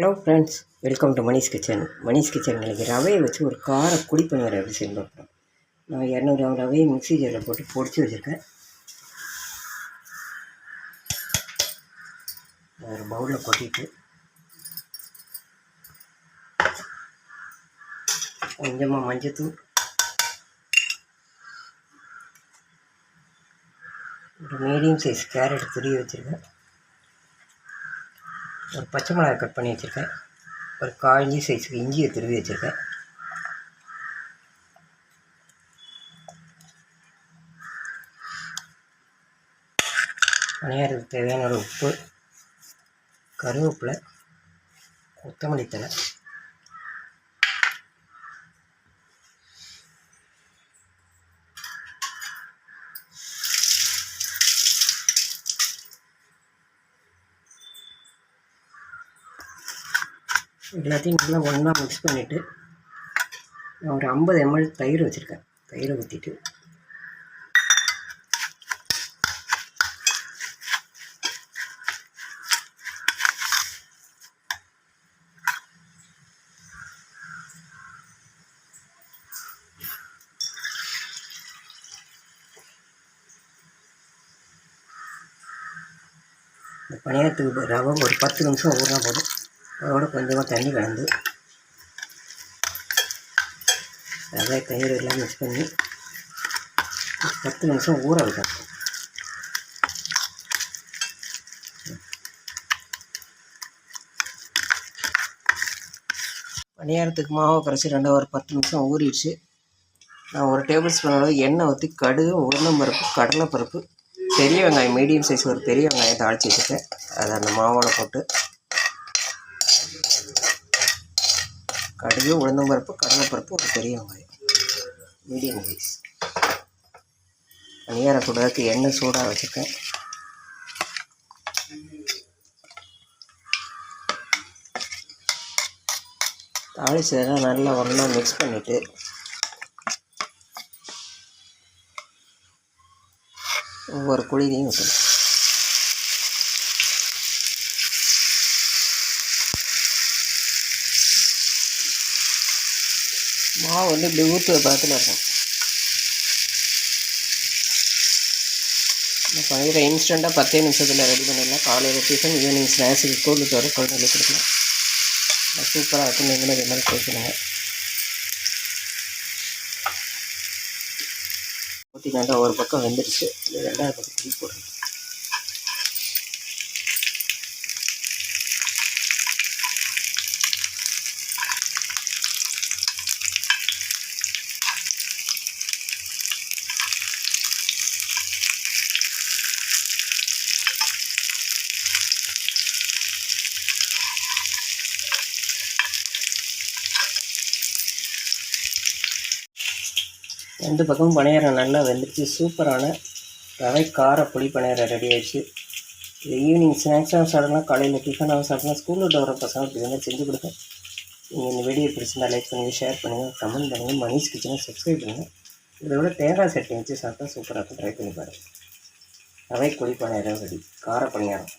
Hello friends welcome to Manish kitchen Manish kitchen இன்றைக்கி ரவையை வச்சு ஒரு கார குடி பணியாரம் எப்படி செஞ்சு பார்க்குறோம் நான் இரநூறு கிராம் ரவையை மிக்ஸி ஜாரில் போட்டு பொடிச்சு வச்சுருக்கேன். ஒரு பவுலில் கொட்டிட்டு கொஞ்சமாக மஞ்சத்தூள் ஒரு மீடியம் சைஸ் கேரட் துரிய வச்சுருக்கேன். ஒரு பச்சை மிளகாய் கட் பண்ணி வச்சுருக்கேன். ஒரு காய்ஞ்சி சைஸுக்கு இஞ்சியை திருவி வச்சுருக்கேன். பணியாரத்துக்கு தேவையான ஒரு உப்பு கருவேப்பிலை கொத்தமல்லி தலை எல்லாத்தையும் நல்லா ஒன்றா மிக்ஸ் பண்ணிவிட்டு நான் ஒரு ஐம்பது எம்எல் தயிர் வச்சுருக்கேன். தயிரை ஊற்றிட்டு இந்த பணியாரத்துக்கு ரவை ஒரு பத்து நிமிஷம் ஊறினா போதும். அதோட கொஞ்சமாக தண்ணி கலந்து ரவை தயிர் எல்லாம் மிக்ஸ் பண்ணி பத்து நிமிஷம் ஊற வைக்கணும். பணியாரத்துக்கு மாவை கரைச்சி ரெண்டாவது ஒரு பத்து நிமிஷம் ஊறிடுச்சு. நான் ஒரு டேபிள் ஸ்பூன் அளவு எண்ணெய் ஊற்றி கடுகு உளுந்தம்பருப்பு கடலைப்பருப்பு பெரிய வெங்காயம் மீடியம் சைஸ் ஒரு பெரிய வெங்காயம் தாளித்து வச்சுருக்கேன் அதை அந்த மாவோட போட்டு கடுகு உளுந்தம்பருப்பு கடலைப்பருப்பு ஒரு பெரிய வெங்காயம். மீடியம் சைஸ் பணியார சுடுறதுக்கு எண்ணெய் சூடாக வச்சுருக்கேன். தாளிச்சதெல்லாம் நல்லா ஒன்றா மிக்ஸ் பண்ணிவிட்டு ஒவ்வொரு குழிலையும் ஊற்றணும் மாவு வந்து இப்படி ஊற்றுற பதத்தில் இருக்கும். இந்த பயிரை இன்ஸ்டண்ட்டாக பத்தே நிமிஷத்தில் ரெடி பண்ணிடலாம். காலையில் டிஃபன் ஈவினிங் ஸ்நாக்ஸுக்கு ஸ்கூலுக்கு வர குழந்தைங்களுக்கு கொடுக்கலாம். சூப்பராக இருக்கும். நீங்களும் இது மாதிரி கொடுக்கணுங்க ஊற்றி நல்லா ஒரு பக்கம் வெந்துடுச்சு ரெண்டாவது பக்கம் திருப்பி போடுறேன் ரெண்டு பக்கமும் பணியாரம் நல்லா வெந்துருச்சு. சூப்பரான ரவை கார புளி பணியாரம் ரெடி ஆயிடுச்சு. இது ஈவினிங் ஸ்நாக்ஸாக சாப்பிடலாம். காலையில் டிஃபனாகவும் சாப்பிடலாம். ஸ்கூலில் விட்டு வர பசங்க இப்படி வந்து செஞ்சு கொடுங்க. நீங்கள் இந்த வீடியோ பிடிச்சிருந்தா லைக் பண்ணுங்கள் ஷேர் பண்ணுங்கள் கமெண்ட் பண்ணுங்கள் மணிஷ் கிச்சனை சப்ஸ்கிரைப் பண்ணுங்கள் இதை விட தேங்காய் சட்னி வச்சு சாப்பிட்டா சூப்பராக இருக்கும். ட்ரை பண்ணி பாருங்கள் ரவை குழி பணியாரம் ரெடி. கார பணியாரம்